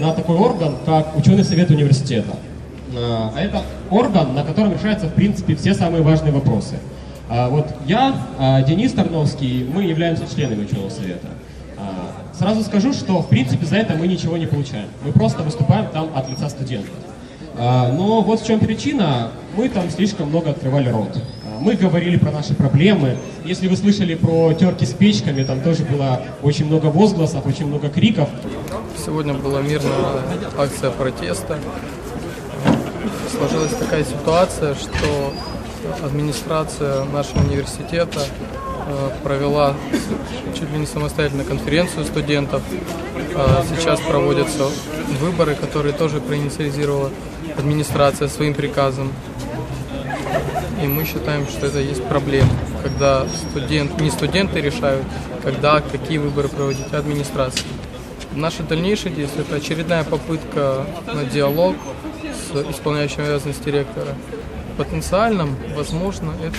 на такой орган, как ученый совет университета. А это орган, на котором решаются, в принципе, все самые важные вопросы. А вот я, а, Денис Тарновский, мы являемся членами ученого совета. А, сразу скажу, что, в принципе, за это мы ничего не получаем. Мы просто выступаем там от лица студентов. Но вот в чем причина, мы там слишком много открывали рот. Мы говорили про наши проблемы. Если вы слышали про терки с печками, там тоже было очень много возгласов, очень много криков. Сегодня была мирная акция протеста. Сложилась такая ситуация, что администрация нашего университета э, провела чуть ли не самостоятельно конференцию студентов. А Сейчас проводятся выборы, которые тоже проинициализировала администрация своим приказом. И мы считаем, что это есть проблема, когда студент, не студенты решают, когда, какие выборы проводить, а администрация. Наши дальнейшие действия – это очередная попытка на диалог с исполняющим обязанности ректора. Потенциальным, возможно, это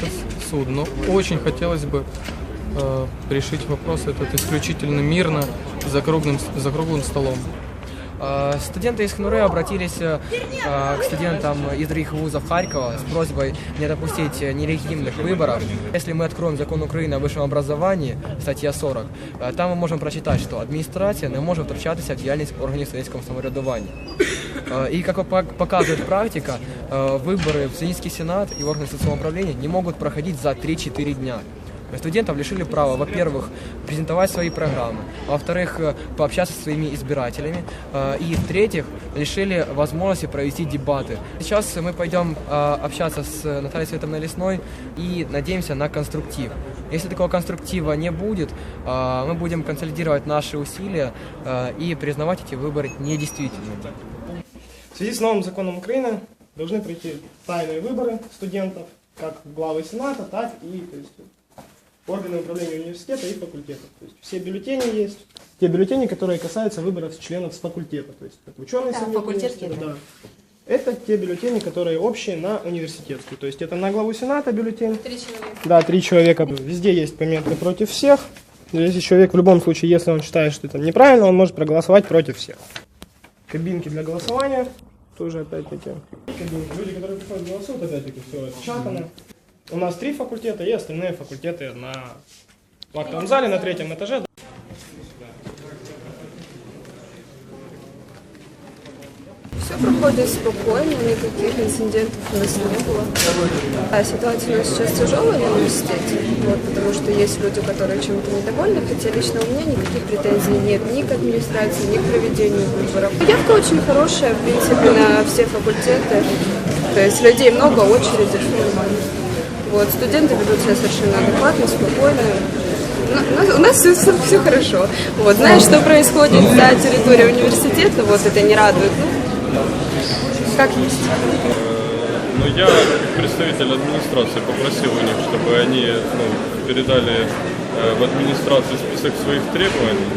суд, но очень хотелось бы э, решить вопрос этот исключительно мирно, за круглым, за круглым столом. Э, Студенты из ХНУР обратились э, к студентам из других вузов Харькова с просьбой не допустить нелегитимных выборов. Если мы откроем закон Украины о высшем образовании, статья 40, э, там мы можем прочитать, что адміністрація не може втручатися в діяльність органів студентського самоврядування. Е, І як пок- показує практика, е, выборы в студенческий сенат и в органы самоуправления не могут проходить за 3-4 дня. Студентов лишили права, во-первых, презентовать свои программы, во-вторых, э, пообщаться со своими избирателями, э, и в-третьих, лишили возможности провести дебаты. Сейчас мы пойдем э, общаться с Натальей Световной Лесной и надеемся на конструктив. Если такого конструктива не будет, э, мы будем консолидировать наши усилия э, и признавать эти выборы недействительными. В связи с новым законом Украины должны пройти тайные выборы студентов, как главы Сената, так и то есть, органы управления университета и факультетов. То есть все бюллетени есть. Те бюллетени, которые касаются выборов членов с факультета. То есть это ученый Да, совет факультетские, университета, да. Это те бюллетени, которые общие на университетскую. То есть это на главу Сената бюллетень. Три человека. Да, три человека. Везде есть пометка против всех. Если человек в любом случае, если он считает, что это неправильно, он может проголосовать против всех. Кабинки для голосования. Тоже опять-таки. Люди, которые приходят голосуют, опять-таки все отпечатано. У нас три факультета и остальные факультеты на актовом зале на третьем этаже. Все проходит спокойно, никаких инцидентов у нас не было. А ситуация у нас сейчас тяжелая в университете, вот, потому что есть люди, которые чем-то недовольны, хотя лично у меня никаких претензий нет ни к администрации, ни к проведению выборов. Явка очень хорошая, в принципе, на все факультеты. То есть людей много, очереди, все нормально. Вот, студенты ведут себя совершенно адекватно, спокойно. У нас- У нас все, хорошо. Вот, знаешь, что происходит за территорией университета, вот это не радует. Ну, как есть. Но я, как представитель администрации, попросил у них, чтобы они ну, передали э, в администрацию список своих требований.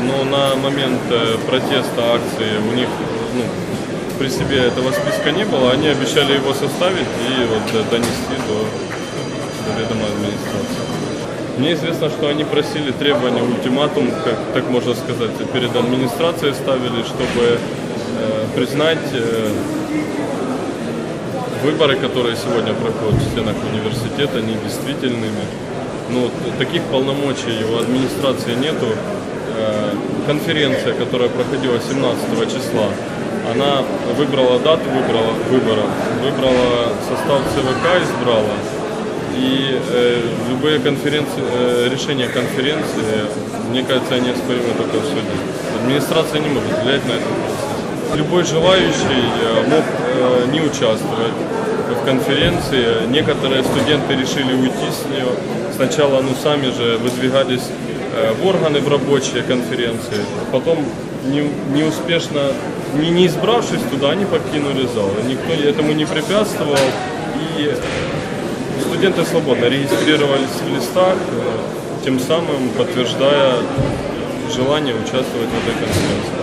Но на момент э, протеста акции у них ну, при себе этого списка не было. Они обещали его составить и вот э, донести до, до ведома администрации. Мне известно, что они просили требования, ультиматум, как так можно сказать, перед администрацией ставили, чтобы э, признать э, выборы, которые сегодня проходят в стенах университета, недействительными. Но вот таких полномочий у администрации нету. Э, Конференция, которая проходила 17 числа, она выбрала дату выбрала, выборов, выбрала состав ЦВК, избрала. И э, любые конференции, э, решения конференции, мне кажется, они оспоримы только в суде. Администрация не может влиять на этот процесс. Любой желающий э, мог э, не участвовать в конференции. Некоторые студенты решили уйти с нее. Сначала ну, сами же выдвигались э, в органы в рабочие конференции. Потом не, неуспешно, не, не избравшись туда, они покинули зал. Никто этому не препятствовал. И студенты свободно регистрировались в листах, э, тем самым подтверждая желание участвовать в этой конференции.